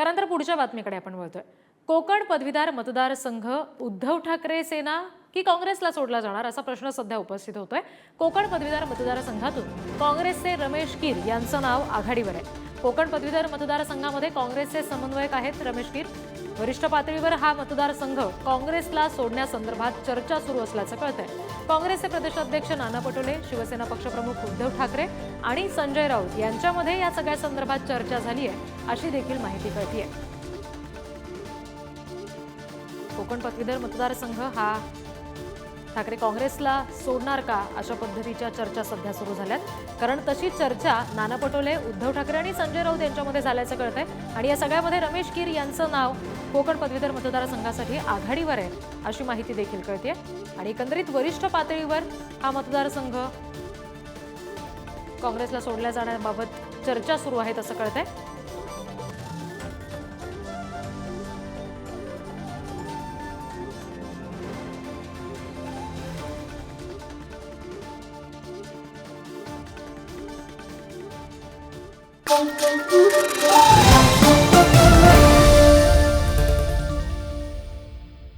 त्यानंतर पुढच्या बातमीकडे आपण वळतोय. कोकण पदवीधर मतदारसंघ उद्धव ठाकरे सेना की काँग्रेसला सोडला जाणार असा प्रश्न सध्या उपस्थित होतोय. कोकण पदवीधर मतदारसंघातून काँग्रेसचे रमेश कीर यांचं नाव आघाडीवर आहे. कोकण पदवीधर मतदारसंघामध्ये काँग्रेसचे समन्वयक आहेत रमेश कीर. वरिष्ठ पातळीवर हा मतदारसंघ काँग्रेसला सोडण्यासंदर्भात चर्चा सुरू असल्याचं कळतंय. काँग्रेसचे प्रदेशाध्यक्ष नाना पटोले शिवसेना पक्षप्रमुख उद्धव ठाकरे आणि संजय राऊत यांच्यामध्ये या सगळ्या संदर्भात चर्चा झाली आहे अशी देखील माहिती कळतीये. कोकण पदवीधर मतदारसंघ हा ठाकरे काँग्रेसला सोडणार का अशा पद्धतीच्या चर्चा सध्या सुरू झाल्यात. कारण तशी चर्चा नाना पटोले उद्धव ठाकरे आणि संजय राऊत यांच्यामध्ये झाल्याचं कळतंय. आणि या सगळ्यामध्ये रमेश कीर यांचं नाव कोकण पदवीधर मतदारसंघासाठी आघाडीवर आहे अशी माहिती देखील कळते आणि एकंदरीत वरिष्ठ पातळीवर हा मतदारसंघ काँग्रेसला सोडल्या जाण्याबाबत चर्चा सुरू आहेत असं कळतंय. Bom, bom, bom, bom.